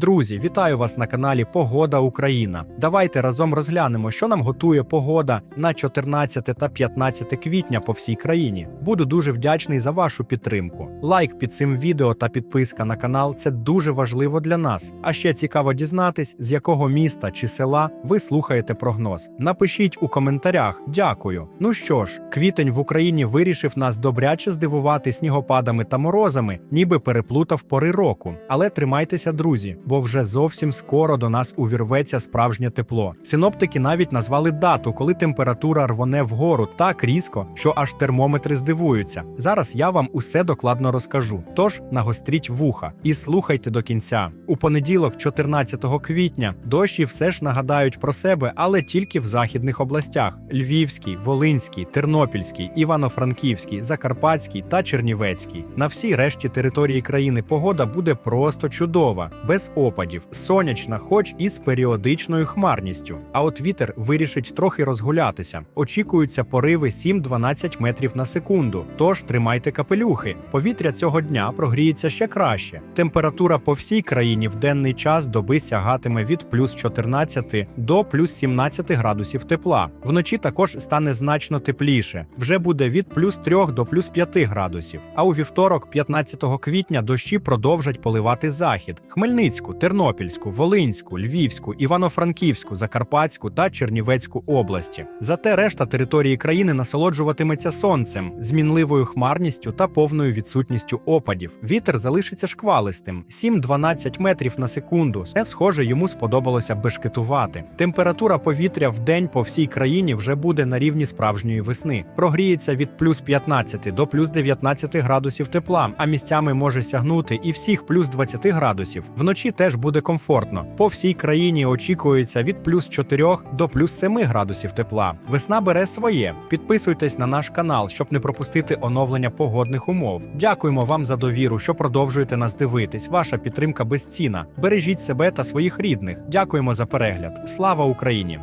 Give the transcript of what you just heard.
Друзі, вітаю вас на каналі Погода Україна. Давайте разом розглянемо, що нам готує погода на 14 та 15 квітня по всій країні. Буду дуже вдячний за вашу підтримку. Лайк під цим відео та підписка на канал це дуже важливо для нас. А ще цікаво дізнатись, з якого міста чи села ви слухаєте прогноз. Напишіть у коментарях. Дякую. Ну що ж, квітень в Україні вирішив нас добряче здивувати снігопадами та морозами, ніби переплутав пори року. Але тримайтеся, друзі, бо вже зовсім скоро до нас увірветься справжнє тепло. Синоптики навіть назвали дату, коли температура рвоне вгору так різко, що аж термометри здивуються. Зараз я вам усе докладно розкажу. Тож нагостріть вуха і слухайте до кінця. У понеділок, 14 квітня, дощі все ж нагадають про себе, але тільки в західних областях: Львівський, Волинський, Тернопільський, Івано-Франківський, Закарпатський та Чернівецький. На всій решті території країни погода буде просто чудова, без опадів, сонячна, хоч і з періодичною хмарністю. А от вітер вирішить трохи розгулятися. Очікуються пориви 7-12 метрів на секунду. Тож тримайте капелюхи. Повітря цього дня прогріється ще краще. Температура по всій країні в денний час доби сягатиме від плюс 14 до плюс 17 градусів тепла. Вночі також стане значно тепліше. Вже буде від плюс 3 до плюс 5 градусів. А у вівторок, 15 квітня, дощі продовжать поливати захід: Хмельницьку, Тернопільську, Волинську, Львівську, Івано-Франківську, Закарпатську та Чернівецьку області. Зате решта території країни насолоджуватиметься сонцем, змінливою хмарністю та повною відсутністю опадів. Вітер залишиться шквалистим 7-12 метрів на секунду. Все схоже, йому сподобалося бешкетувати. Температура повітря в день по всій країні вже буде на рівні справжньої весни. Прогріється від плюс 15 до плюс 19 градусів тепла, а місцями може сягнути і всіх плюс 20 градусів. Теж буде комфортно. По всій країні очікується від плюс 4 до плюс 7 градусів тепла. Весна бере своє. Підписуйтесь на наш канал, щоб не пропустити оновлення погодних умов. Дякуємо вам за довіру, що продовжуєте нас дивитись. Ваша підтримка безцінна. Бережіть себе та своїх рідних. Дякуємо за перегляд. Слава Україні!